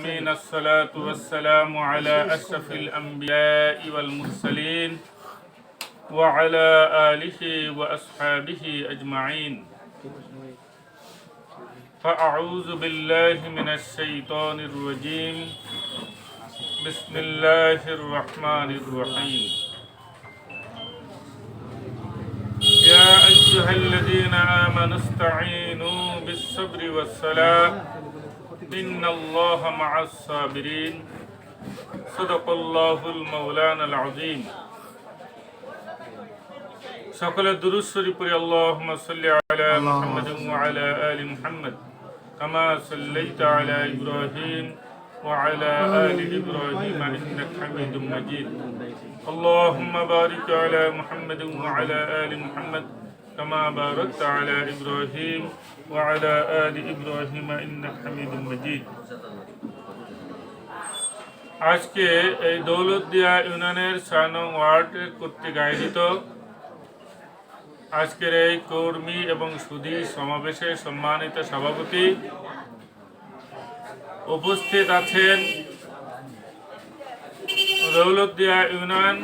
العالمين الصلاة والسلام على أشرف الأنبياء والمرسلين وعلى آله وأصحابه أجمعين. فأعوذ بالله من الشيطان الرجيم. بسم الله الرحمن الرحيم. يا أيها الذين آمنوا استعينوا بالصبر والصلاة. إن الله مع الصابرين صدق الله المولانا العظيم সকলের দুরুদ শরীফ পড়ি আল্লাহুম্মা সাল্লি আলা মুহাম্মাদ ওয়া আলা আলি মুহাম্মাদ কামা সাল্লাইতা আলা ইব্রাহিম ওয়া আলা আলি ইব্রাহিম ইন্নাকা হামিদুম মাজিদ اللهم بارك على محمد وعلى آل محمد كما باركت على إبراهيم وعلى آل إبراهيم إنك حميد مجيد আজকে এই দৌলতদিয়া ইউনিয়নের ছয় নং ওয়ার্ডের কর্তৃক আয়োজিত আজকের এই কর্মী এবং সুধী সমাবেশে সম্মানিত সভাপতি উপস্থিত আছেন দৌলতদিয়া ইউনিয়ন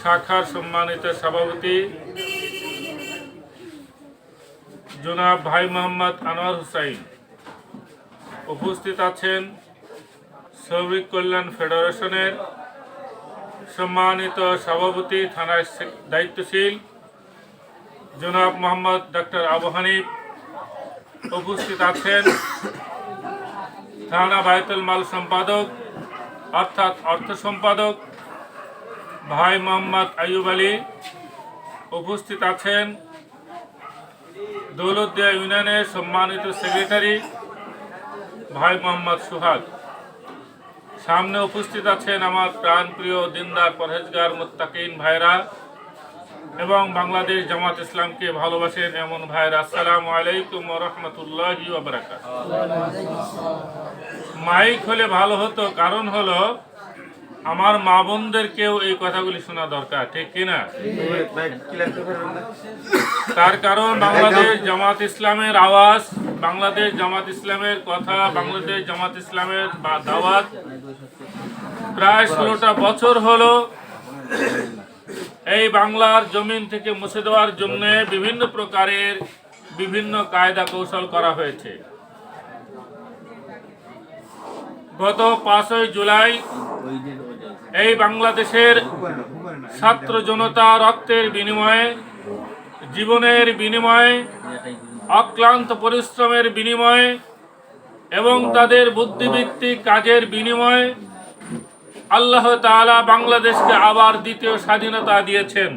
শাখার সম্মানিত সভাপতি জনাব ভাই মোহাম্মদ আনোয়ার হুসাইন। উপস্থিত আছেন শ্রমিক কল্যাণ ফেডারেশনের সম্মানিত সভাপতি, থানার দায়িত্বশীল জনাব মোহাম্মদ ডক্টর আবু হানিফ। উপস্থিত আছেন থানা বায়তুল মাল সম্পাদক, অর্থাৎ অর্থ সম্পাদক ভাই মোহাম্মদ আইয়ুব আলী। উপস্থিত আছেন দৌলতদিয়া ইউনিয়নের সম্মানিত সেক্রেটারি ভাই মোহাম্মদ সুহাগ। সামনে উপস্থিত আছেন আমার প্রাণপ্রিয় দিনদার পরহেজগার মুত্তাকিন ভাইরা এবং বাংলাদেশ জামাত ইসলামকে ভালোবাসেন এমন ভাইরা। আসসালামু আলাইকুম রহমতুল্লাহি মাইক হলে ভালো হতো, কারণ হলো আমার মা বোনদেরকেও এই কথাগুলি শোনা দরকার, ঠিক কিনা? তার কারণ বাংলাদেশ জামাত ইসলামের আওয়াজ বাংলাদেশ জামাত ইসলামের কথা বাংলাদেশ জামাত ইসলামের বা দাওয়াত। প্রায় ষোলোটা বছর হলো এই বাংলার জমিন থেকে মুছে দেওয়ার জন্য বিভিন্ন প্রকারের বিভিন্ন কায়দা কৌশল করা হয়েছে। গত পাঁচই জুলাই এই বাংলাদেশের ছাত্র জনতা রক্তের বিনিময়ে জীবনের বিনিময়ে অক্লান্ত পরিশ্রমের বিনিময়ে এবং তাদের বুদ্ধিভিত্তিক কাজের বিনিময়ে আল্লাহ তাআলা বাংলাদেশকে আবার দ্বিতীয় স্বাধীনতা দিয়েছেন।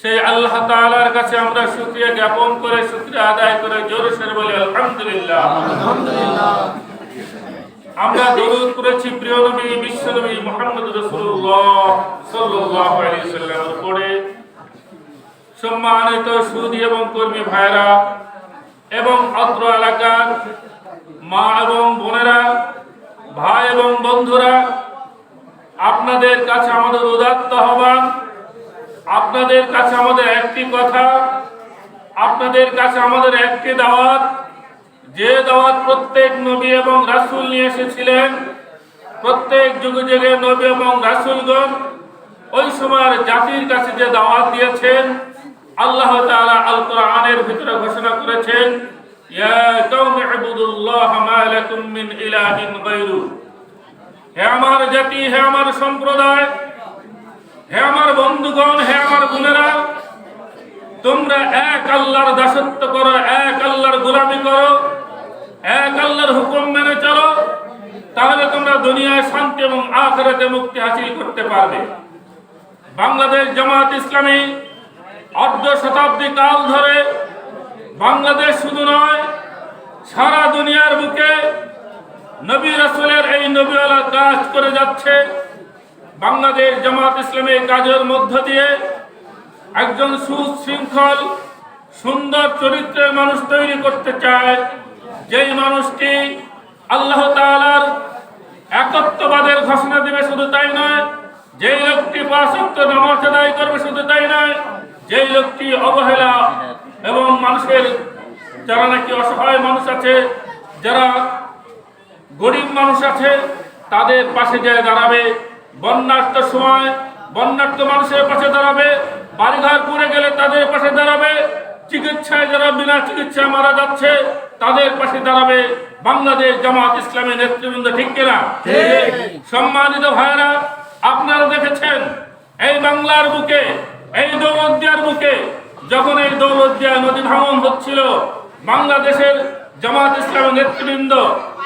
সেই আল্লাহ তাআলার কাছে আমরা শুকরিয়া জ্ঞাপন করে শুকরিয়া আদায় করে জোরে সোরে বলি আলহামদুলিল্লাহ। আমরা দরুদ করেছি প্রিয় নবী বিশ্ব নবী মুহাম্মদ রাসূলুল্লাহ সাল্লাল্লাহু আলাইহি সাল্লামের উপরে। সম্মানিত সুদী এবং কর্মী ভাইরা এবং অত্র এলাকার মা এবং বোনেরা, ভাই এবং বন্ধুরা, আপনাদের কাছে আমাদের উদাত্ত আহ্বান, আপনাদের কাছে আমাদের একটি কথা, আপনাদের কাছে আমাদের একটি দাওয়াত, যে দাওয়াত প্রত্যেক নবী এবং রাসূল নিয়ে এসেছিলেন, প্রত্যেক যুগে যুগে নবী এবং রাসূলগণ ওই সময়ের জাতির কাছে যে দাওয়াত দিয়েছেন আল্লাহ তাআলা আল কোরআনের ভিতরে ঘোষণা করেছেন, ইয়া কওমি ইবুদুল্লাহ মা লাকুম মিন ইলাহিন গায়রু। হে আমার জাতি, হে আমার সম্প্রদায়, হে আমার বন্ধুগণ, হে আমার বোনেরা, তোমরা এক আল্লাহর দাসত্ব করো, এক আল্লাহর গোলামি করো, এক আল্লাহর হুকুম মেনে চলো, তাহলে তোমরা দুনিয়ায় শান্তি এবং আখেরাতে মুক্তি হাসিল করতে পারবে। বাংলাদেশ জামাত ইসলামী অর্ধ শতাব্দী কাল ধরে বাংলাদেশ শুধু নয়, সারা দুনিয়ার বুকে নবী রাসূলের এই নবীওয়ালা কাজ করে যাচ্ছে। বাংলাদেশ জামাত ইসলামী কাজের মধ্য দিয়ে একজন সুশৃঙ্খল, সুন্দর চরিত্রের মানুষ তৈরি করতে চায়। যেই মানুষটি আল্লাহ তাআলার একত্ববাদের ঘোষণা দিবে শুধু তাই নয়, যেই লোকটি পাঁচক্ত নামাজ আদায় করবে শুধু তাই নয় যেই লোকটি অবহেলা এবং মানুষের যারা নাকি অসহায় মানুষ আছে যারা গরিব মানুষ আছে তাদের পাশে যায় দাঁড়াবে। বন্যার্থ সময় বন্যার্থ মানুষের পাশে দাঁড়াবে। বাড়িঘর পুড়ে গেলে তাদের পাশে দাঁড়াবে। চিকিৎসায় যারা বিনা চিকিৎসায় মারা যাচ্ছে তাদের পাশে দাঁড়াবে। বাংলাদেশ জামাত ইসলামী নেতৃবৃন্দ ঠিক কিনা? সম্মানিত ভাইরা আপনারা দেখেছেন এই বাংলার বুকে এই দৌলতদিয়ার বুকে যখন এই দৌলতদিয়া নদী ভাঙন হচ্ছিল বাংলাদেশের জামাত ইসলামী নেতৃবৃন্দ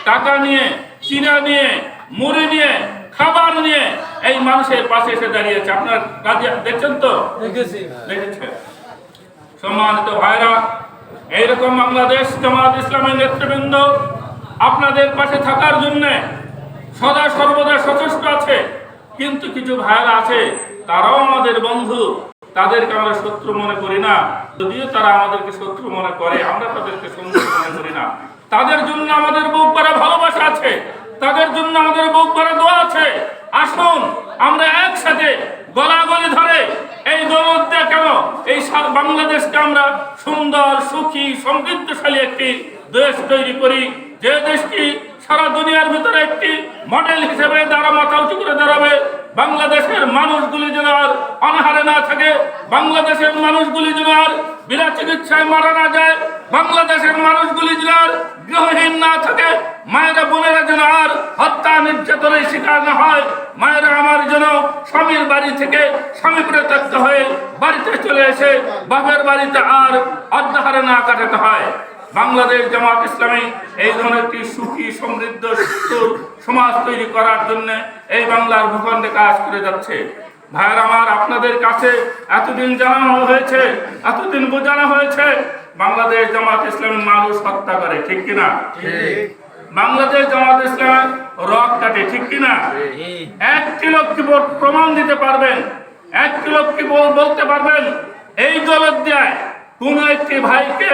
টাকা নিয়ে চিরা নিয়ে মুড়ি নিয়ে খাবার নিয়ে এই মানুষের পাশে এসে দাঁড়িয়েছে। আপনার দেখছেন তো? সম্মানিত ভাইরা এইরকম বাংলাদেশ জামাত ইসলামের নেতৃবৃন্দ আপনাদের পাশে থাকার জন্য সদা সর্বদা সচেষ্ট আছে। কিন্তু কিছু ভাইরা আছে তারাও আমাদের বন্ধু। তাদেরকে আমরা শত্রু মনে করি না। যদিও তারা আমাদেরকে শত্রু মনে করে, আমরা তাদেরকে শত্রু মনে করি না। তাদের জন্য আমাদের বুক ভরা ভালোবাসা আছে। তাদের জন্য আমাদের বুক ভরা দোয়া আছে। আসুন, আমরা একসাথে গলাগলি ধরে এই দৌলত কেন, এই বাংলাদেশকে আমরা সুন্দর, সুখী, সমৃদ্ধশালী একটি দেশ তৈরি করি। যে দেশটি সারা দুনিয়ার ভিতরে একটি মডেল হিসেবে দ্বারা মাথা উঁচু করে দাঁড়াবে। বাংলাদেশের মানুষগুলি যেন আর অনাহারে না থাকে, বাংলাদেশের মানুষগুলি যেন আর বিনা চিকিৎসায় মারা না যায়, বাংলাদেশের মানুষগুলি যেন আর গৃহহীন না থাকে, মায়েরা, বোনেরা যেন আর হত্যা, নির্যাতনের শিকার না হয়, মায়েরা আমার যেন স্বামীর বাড়ি থেকে স্বামী পরিত্যক্ত হয়ে বাড়িতে চলে এসে বাপের বাড়িতে আর অর্ধাহারে না কাটাতে হয়। বাংলাদেশ জামাত ইসলামী এই ধরনের একটি সুখী, সমৃদ্ধ সমাজ তৈরি করার জন্য এই বাংলার ভূখণ্ডে কাজ করে যাচ্ছে। ভাইয়ের আমার, আপনাদের কাছে এতদিন জানানো হয়েছে, এতদিন বোঝানো হয়েছে, বাংলাদেশ জামাত ইসলামের মানুষ হত্যা করে, ঠিক কিনা? বাংলাদেশ জামাত ইসলাম রক কাটে, ঠিক কিনা? একটি লোক কি বল- প্রমাণ দিতে পারবেন একটি লোক কি বল- বলতে পারবেন, এই দলের দেয় কোন একটি ভাইকে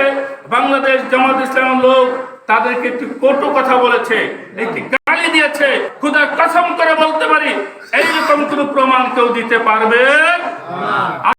বাংলাদেশ জামাত ইসলাম লোক তাদেরকে একটি কটু কথা বলেছে, একটি গালি দিয়েছে, খুদা কসম করে বলতে পারি, এইরকম কোন প্রমাণ কেউ দিতে পারবে?